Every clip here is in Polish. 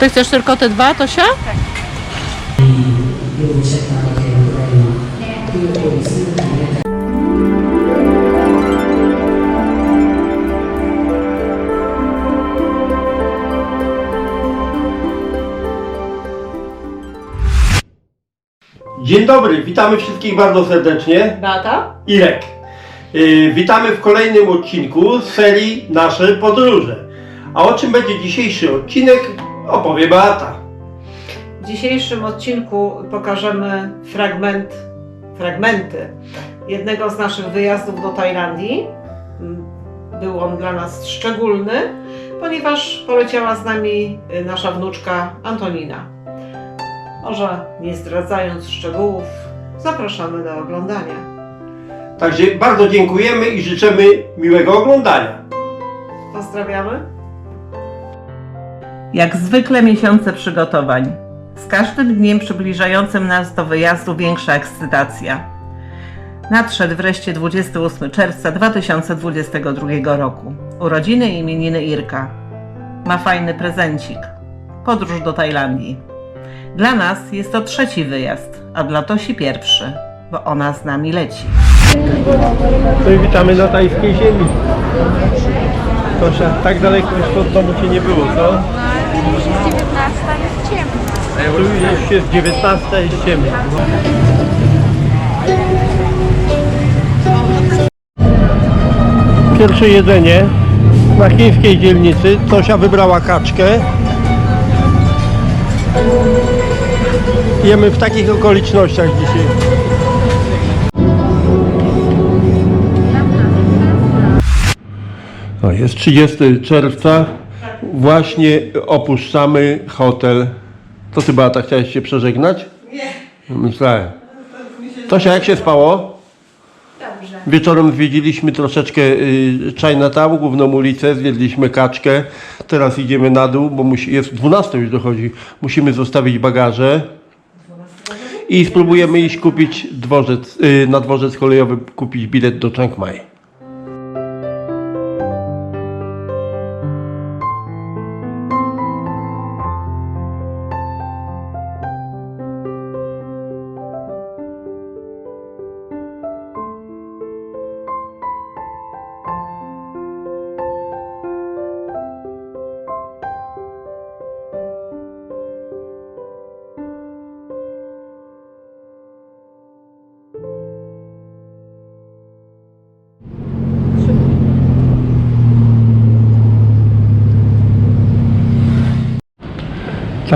Ty chcesz tylko te dwa, Tosia? Dzień dobry, witamy wszystkich bardzo serdecznie. Beata? Irek. Yy, witamy w kolejnym odcinku z serii Nasze Podróże. A o czym będzie dzisiejszy odcinek opowie Beata. W dzisiejszym odcinku pokażemy fragment, fragmenty jednego z naszych wyjazdów do Tajlandii. Był on dla nas szczególny, ponieważ poleciała z nami nasza wnuczka Antonina. Może nie zdradzając szczegółów, zapraszamy do oglądania. Także bardzo dziękujemy i życzymy miłego oglądania. Pozdrawiamy. Jak zwykle miesiące przygotowań. Z każdym dniem przybliżającym nas do wyjazdu większa ekscytacja. Nadszedł wreszcie 28 czerwca 2022 roku. Urodziny i imieniny Irka. Ma fajny prezencik. Podróż do Tajlandii. Dla nas jest to trzeci wyjazd, a dla Tosi pierwszy, bo ona z nami leci. I witamy na tajskiej ziemi. Proszę, tak daleko już od domu Cię nie było, co? Już jest 19, jest ciemno. Tu już jest 19 i ciemno. Pierwsze jedzenie na chińskiej dzielnicy. Tosia wybrała kaczkę. Jemy w takich okolicznościach dzisiaj. Jest 30 czerwca. Właśnie opuszczamy hotel. To ty Beata chciałeś się przeżegnać? Nie. Myślałem. Tosia, jak się spało? Dobrze. Wieczorem zwiedziliśmy troszeczkę y, Chinatown, główną ulicę, zwiedliśmy kaczkę. Teraz idziemy na dół, bo musi, jest 12 już dochodzi. Musimy zostawić bagaże. I spróbujemy iść kupić dworzec, y, na dworzec kolejowy, kupić bilet do Chiang Mai.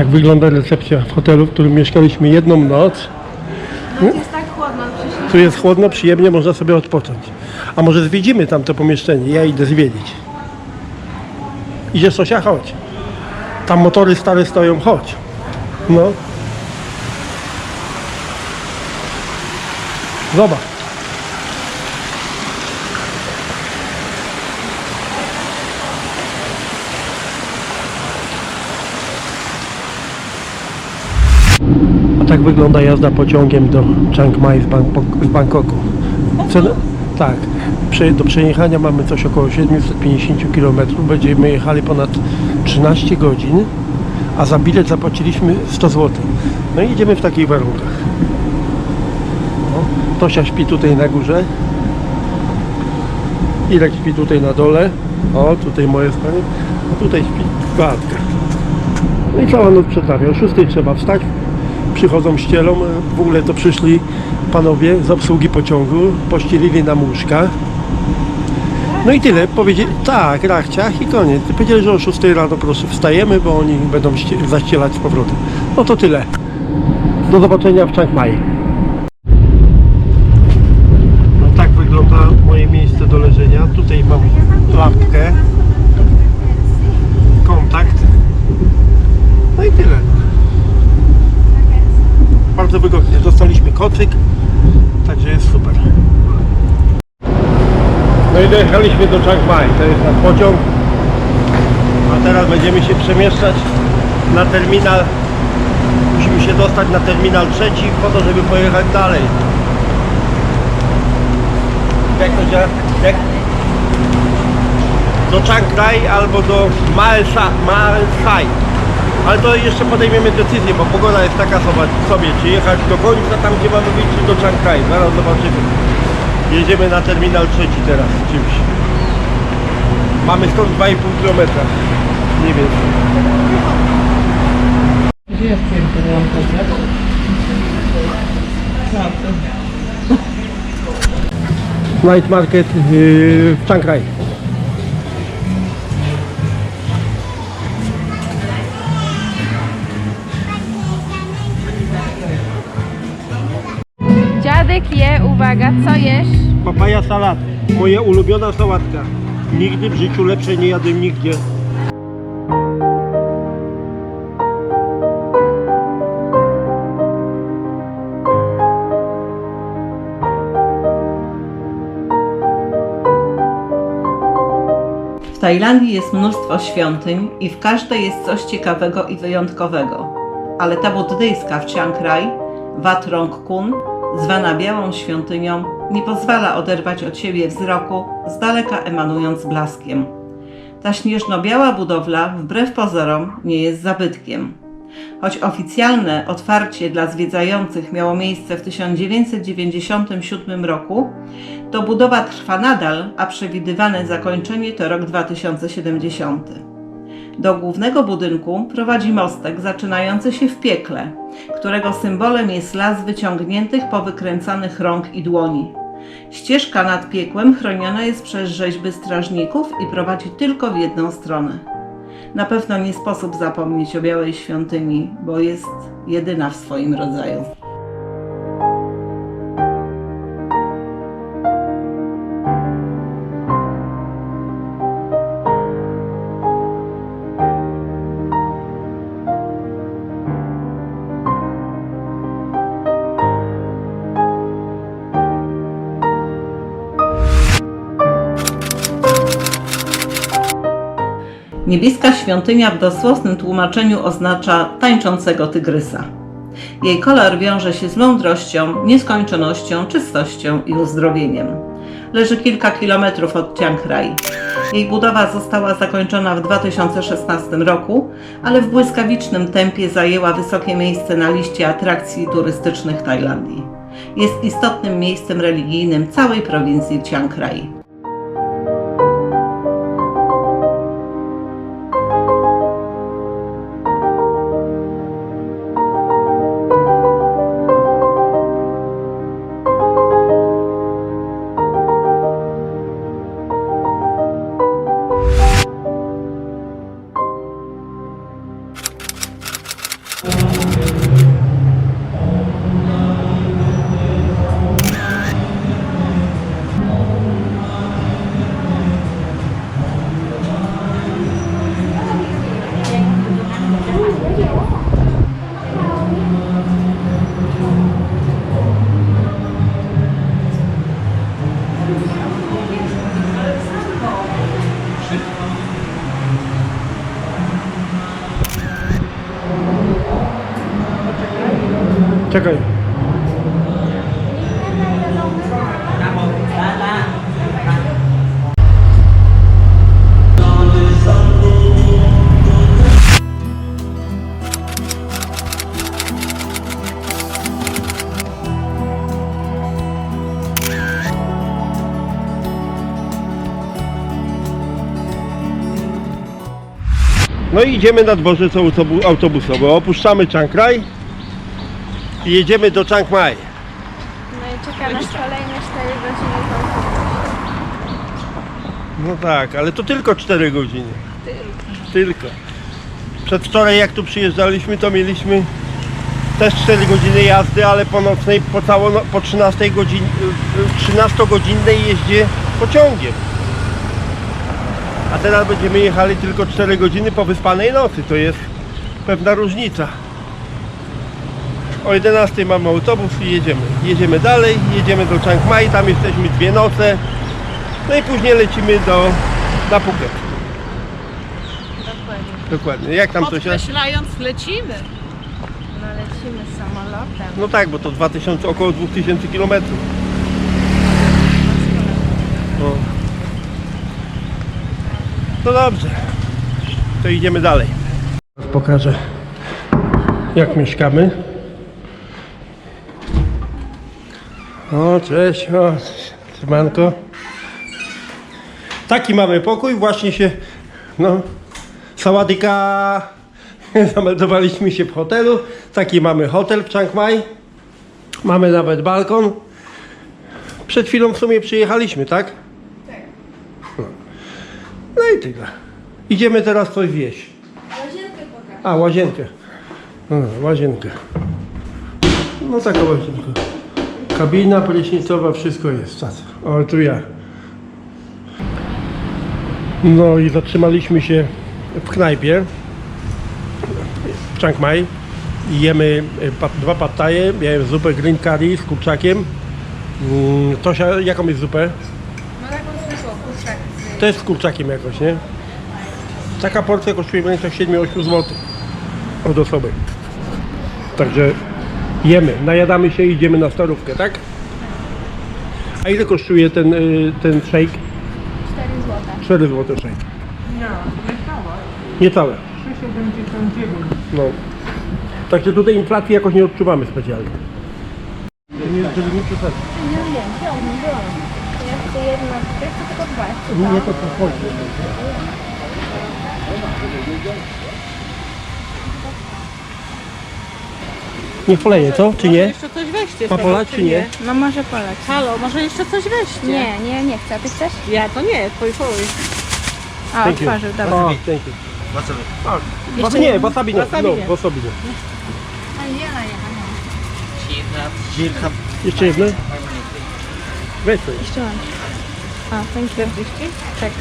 Tak wygląda recepcja w hotelu, w którym mieszkaliśmy jedną noc. No jest tak chłodno, Tu jest chłodno, przyjemnie, można sobie odpocząć. A może zwiedzimy tam to pomieszczenie? Ja idę zwiedzić. Idzie Sosia? Chodź. Tam motory stare stoją, chodź. No. Zobacz. Tak wygląda jazda pociągiem do Chiang Mai z, Bangkok, z Bangkoku. Cen, tak, Prze- do przejechania mamy coś około 750 km. Będziemy jechali ponad 13 godzin, a za bilet zapłaciliśmy 100 zł. No i idziemy w takich warunkach. No, Tosia śpi tutaj na górze. Irek śpi tutaj na dole. O, tutaj moje spanie. A tutaj śpi Beatka. No i cała noc przed nami. O 6 trzeba wstać. Przychodzą ścielą. W ogóle to przyszli panowie z obsługi pociągu. Pościelili nam łóżka. No i tyle. Powiedzieli, tak, rachciach i koniec. Powiedzieli, że o 6 rano proszę wstajemy, bo oni będą ście- zaścielać z powrotem. No to tyle. Do zobaczenia w Chiang Mai. No tak wygląda moje miejsce do leżenia. Tutaj mam lampkę, kontakt. No i tyle. Bardzo wygodnie. Dostaliśmy kocyk, także jest super. No i dojechaliśmy do Chiang Mai. To jest nasz pociąg. A teraz będziemy się przemieszczać na terminal. Musimy się dostać na terminal trzeci po to, żeby pojechać dalej. Jak to działa? Jak? Do Chiang Rai albo do Mae Sa- Mae Sai. Ale to jeszcze podejmiemy decyzję, bo pogoda jest taka sobie, czy jechać do końca tam gdzie mamy być, czy do Chiang Rai. Zaraz zobaczymy. Jedziemy na terminal trzeci teraz czymś. Mamy stąd 2,5 km. Nie wiem. Gdzie jest piękny? Night Market yy, w Chiang uwaga, co jesz? Papaja salat. Moja ulubiona sałatka. Nigdy w życiu lepszej nie jadłem nigdzie. W Tajlandii jest mnóstwo świątyń i w każdej jest coś ciekawego i wyjątkowego. Ale ta buddyjska w Chiang Rai, Wat Rong Kun, zwana Białą Świątynią, nie pozwala oderwać od siebie wzroku, z daleka emanując blaskiem. Ta śnieżno-biała budowla, wbrew pozorom, nie jest zabytkiem. Choć oficjalne otwarcie dla zwiedzających miało miejsce w 1997 roku, to budowa trwa nadal, a przewidywane zakończenie to rok 2070. Do głównego budynku prowadzi mostek zaczynający się w piekle, którego symbolem jest las wyciągniętych powykręcanych rąk i dłoni. Ścieżka nad piekłem chroniona jest przez rzeźby strażników i prowadzi tylko w jedną stronę. Na pewno nie sposób zapomnieć o Białej Świątyni, bo jest jedyna w swoim rodzaju. Niebieska świątynia w dosłownym tłumaczeniu oznacza tańczącego tygrysa. Jej kolor wiąże się z mądrością, nieskończonością, czystością i uzdrowieniem. Leży kilka kilometrów od Chiang Rai. Jej budowa została zakończona w 2016 roku, ale w błyskawicznym tempie zajęła wysokie miejsce na liście atrakcji turystycznych Tajlandii. Jest istotnym miejscem religijnym całej prowincji Chiang Rai. Czekaj. No i idziemy na dworzec autobu- autobusowy. Opuszczamy Chiang Rai i jedziemy do Chiang Mai. No i czeka nas kolejne 4 godziny w autobusie. No tak, ale to tylko 4 godziny. Tylko. Przedwczoraj jak tu przyjeżdżaliśmy, to mieliśmy też 4 godziny jazdy, ale po nocnej, po, cało, po 13 godzin, 13-godzinnej jeździe pociągiem. A teraz będziemy jechali tylko 4 godziny po wyspanej nocy. To jest pewna różnica. O 11 mamy autobus i jedziemy. Jedziemy dalej, jedziemy do Chiang Mai, tam jesteśmy dwie noce. No i później lecimy do, na Phuket. Dokładnie. Dokładnie. Jak tam to się... Podkreślając, lecimy. No lecimy samolotem. No tak, bo to 2000, około 2000 km. No. no dobrze. To idziemy dalej. Pokażę jak mieszkamy. O, cześć, o, siemanko. Taki mamy pokój, właśnie się, no, saładyka, zameldowaliśmy się w hotelu. Taki mamy hotel w Chiang Mai. Mamy nawet balkon. Przed chwilą w sumie przyjechaliśmy, tak? No, no i tyle. Idziemy teraz coś wieść. Łazienkę pokaż. A, łazienkę. No, łazienkę. No taka łazienka. Kabina prysznicowa, wszystko jest. Czas. O, tu ja. No i zatrzymaliśmy się w knajpie w Chiang Mai. I Jemy e, dwa pattaje. Miałem zupę green curry z kurczakiem. Mm, Tosia, jaką jest zupę? No taką zwykłą, kurczak. Też z kurczakiem jakoś, nie? Taka porcja kosztuje w granicach 7-8 zł od osoby. Także jemy, najadamy się i idziemy na starówkę, tak? A ile kosztuje ten, y, ten shake? 4 złota. 4 zł shake. Nie całe. No. Także tutaj inflacji jakoś nie odczuwamy specjalnie. Nie, żeby nie przesadzić. Nie wiem, chciałbym, byłam. Ja chcę jedno, ja chcę tylko dwa. Nie to podchodzi. Nie poleje, co? Czy nie? Jeszcze coś weźcie. z tego, polać, czy nie? No może poleć. Halo, może jeszcze coś weźcie. Nie, nie, nie chcę. A ty chcesz? Ja to nie, twój twój. A, Thank you. otworzył, dobra. O, thank you. Wasabi. A, Jeszcze wasabi nie, jedno? wasabi nie. Wasabi No, nie. wasabi nie. Jirham. Jeszcze jedno? Weź coś. Jeszcze mam. A, thank you. Tak.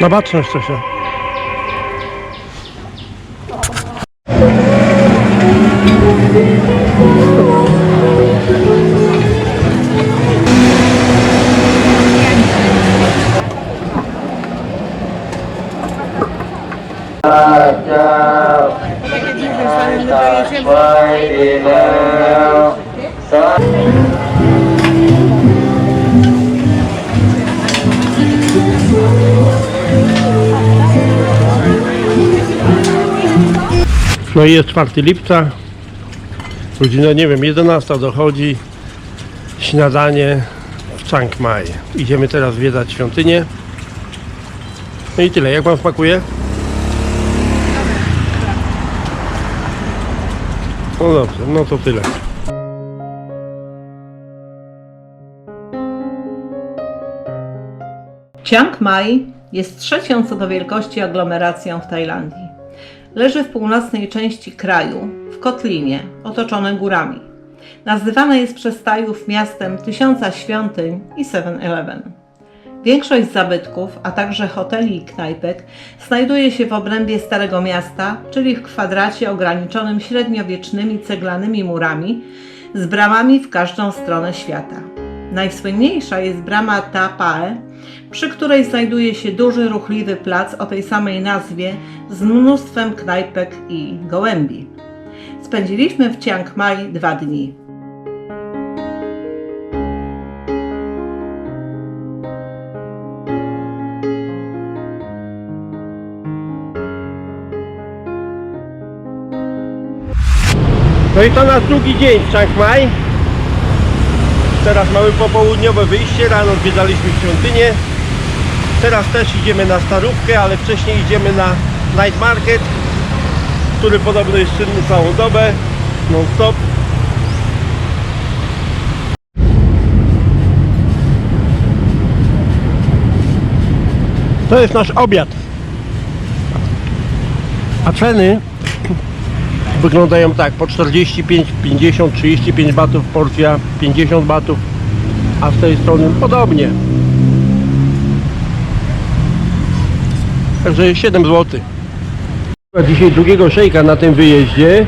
Na baczność coś. no. Takie dziwne, No i jest 4 lipca. Godzina, nie wiem, 11 dochodzi. Śniadanie w Chiang Mai. Idziemy teraz zwiedzać świątynię. No i tyle. Jak Wam smakuje? No dobrze, no to tyle. Chiang Mai jest trzecią co do wielkości aglomeracją w Tajlandii. Leży w północnej części kraju, w kotlinie, otoczone górami. Nazywane jest przez Tajów miastem tysiąca świątyń i 7-Eleven. Większość zabytków, a także hoteli i knajpek znajduje się w obrębie Starego Miasta, czyli w kwadracie ograniczonym średniowiecznymi ceglanymi murami z bramami w każdą stronę świata. Najsłynniejsza jest brama Ta Pae, przy której znajduje się duży, ruchliwy plac o tej samej nazwie z mnóstwem knajpek i gołębi. Spędziliśmy w Chiang Mai dwa dni. No i to nasz drugi dzień w Chiang Mai. Teraz mamy popołudniowe wyjście, rano zwiedzaliśmy świątynię. Teraz też idziemy na starówkę, ale wcześniej idziemy na night market, który podobno jest czynny całą dobę, non stop. To jest nasz obiad. A ceny wyglądają tak, po 45, 50, 35 batów porcja, 50 batów, a z tej strony podobnie. Także 7 zł. Dzisiaj drugiego szejka na tym wyjeździe.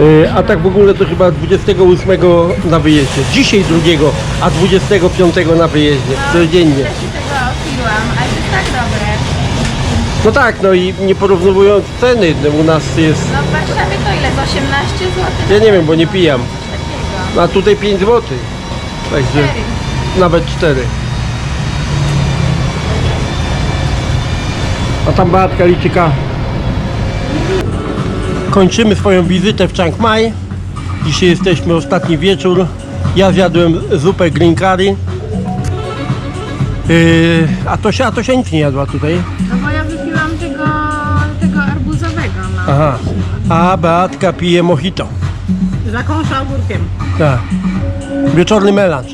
Y, A tak w ogóle to chyba 28 na wyjeździe. Dzisiaj drugiego, a 25 na wyjeździe. Codziennie. Też się tego opiłam, ale to jest tak dobre. No tak, no i nie porównywując ceny, no u nas jest, No w Warszawie to ile? Z 18 zł? ja nie wiem, bo nie pijam, a tutaj 5 zł. Także nawet 4. A tam Beatka liczyka. Kończymy swoją wizytę w Chiang Mai. Dzisiaj jesteśmy ostatni wieczór. Ja zjadłem zupę green curry. Yy, a Tosia, a Tosia nic nie jadła tutaj. No bo ja wypiłam tego, tego arbuzowego, no. Aha. A Beatka pije mojito. Zakąsza ogórkiem. Tak. Wieczorny melanż.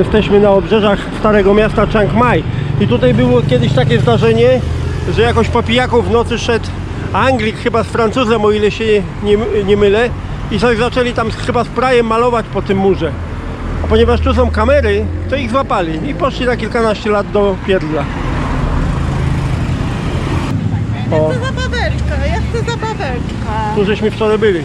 Jesteśmy na obrzeżach starego miasta Chiang Mai i tutaj było kiedyś takie zdarzenie, że jakoś po pijaku w nocy szedł Anglik chyba z Francuzem, o ile się nie, nie mylę i coś zaczęli tam chyba sprayem malować po tym murze. A ponieważ tu są kamery, to ich złapali i poszli na kilkanaście lat do pierdla. O, Zabaweczka, ja chcę zabaweczka. tu żeśmy wczoraj byli.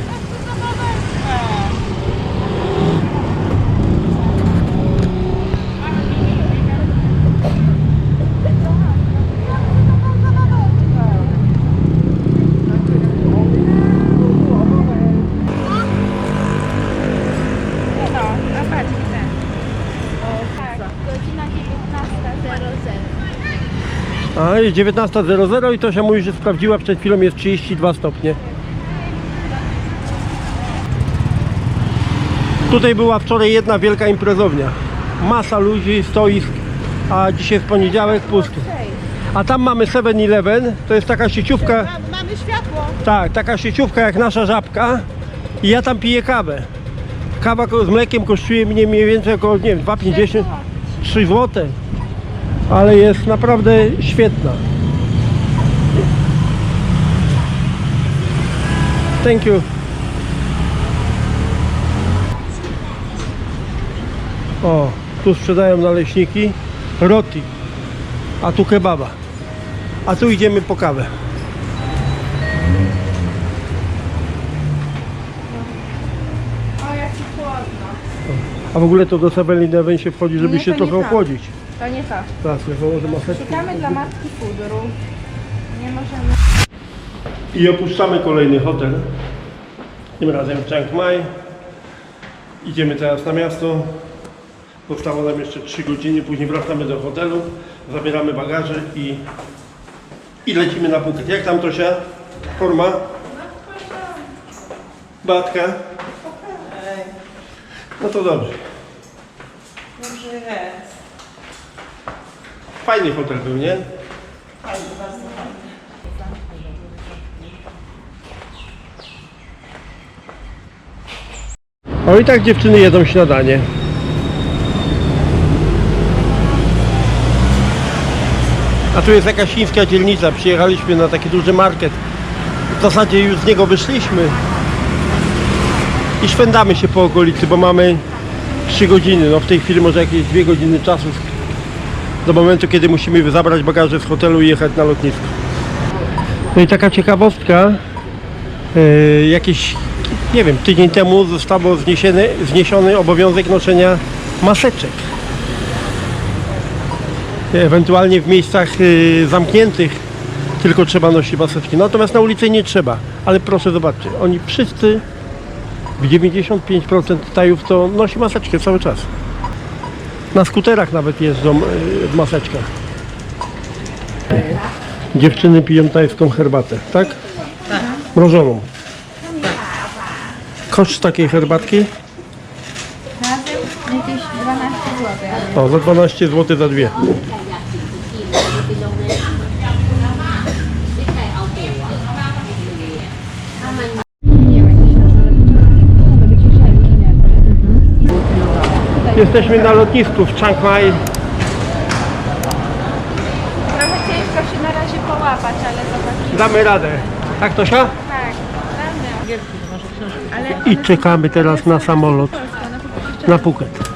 19.00. A jest 19.00 i Tosia mówi, że sprawdziła przed chwilą jest 32 stopnie. Tutaj była wczoraj jedna wielka imprezownia. Masa ludzi, stoisk, a dzisiaj jest poniedziałek pusty. A tam mamy 7-Eleven, to jest taka sieciówka, Ma- Mamy światło. tak, taka sieciówka jak nasza żabka i ja tam piję kawę. Kawa z mlekiem kosztuje mnie mniej więcej około, nie wiem, 2,50, 3 zł. Ale jest naprawdę świetna. Thank you. O, tu sprzedają naleśniki, roti, a tu kebaba. A tu idziemy po kawę. A w ogóle to do 7-Eleven się wchodzi, żeby się trochę tak. ochłodzić. To nie to. Teraz ja założę maseczkę. Szukamy dla matki pudru. Nie możemy. I opuszczamy kolejny hotel. Tym razem w Chiang Mai. Idziemy teraz na miasto. Zostało nam jeszcze 3 godziny, później wracamy do hotelu, zabieramy bagaże i, i lecimy na Phuket. Jak tam Tosia? Forma? Batka? No to dobrze. Dobrze jest. Fajny hotel był, nie? O i tak dziewczyny jedzą śniadanie. A tu jest jakaś chińska dzielnica. Przyjechaliśmy na taki duży market. W zasadzie już z niego wyszliśmy. I szwendamy się po okolicy, bo mamy 3 godziny. No w tej chwili może jakieś 2 godziny czasu do momentu, kiedy musimy zabrać bagaże z hotelu i jechać na lotnisko. No i taka ciekawostka, yy, nie wiem, tydzień temu zostało zniesiony, zniesiony obowiązek noszenia maseczek. Ewentualnie w miejscach yy, zamkniętych tylko trzeba nosić maseczki. Natomiast na ulicy nie trzeba. Ale proszę zobaczcie, oni wszyscy w 95% tajów to nosi maseczkę cały czas. Na skuterach nawet jeżdżą yy, w maseczkach. Dziewczyny piją tajską herbatę, tak? Tak. Mrożoną. Koszt takiej herbatki? Razem jakieś 12 zł. O, za 12 zł za dwie. Jesteśmy na lotnisku w Chiang Mai. Trochę ciężko się na razie połapać, ale zobaczymy. Damy radę. Tak, Tosia? Tak, damy. I czekamy teraz na samolot na Phuket.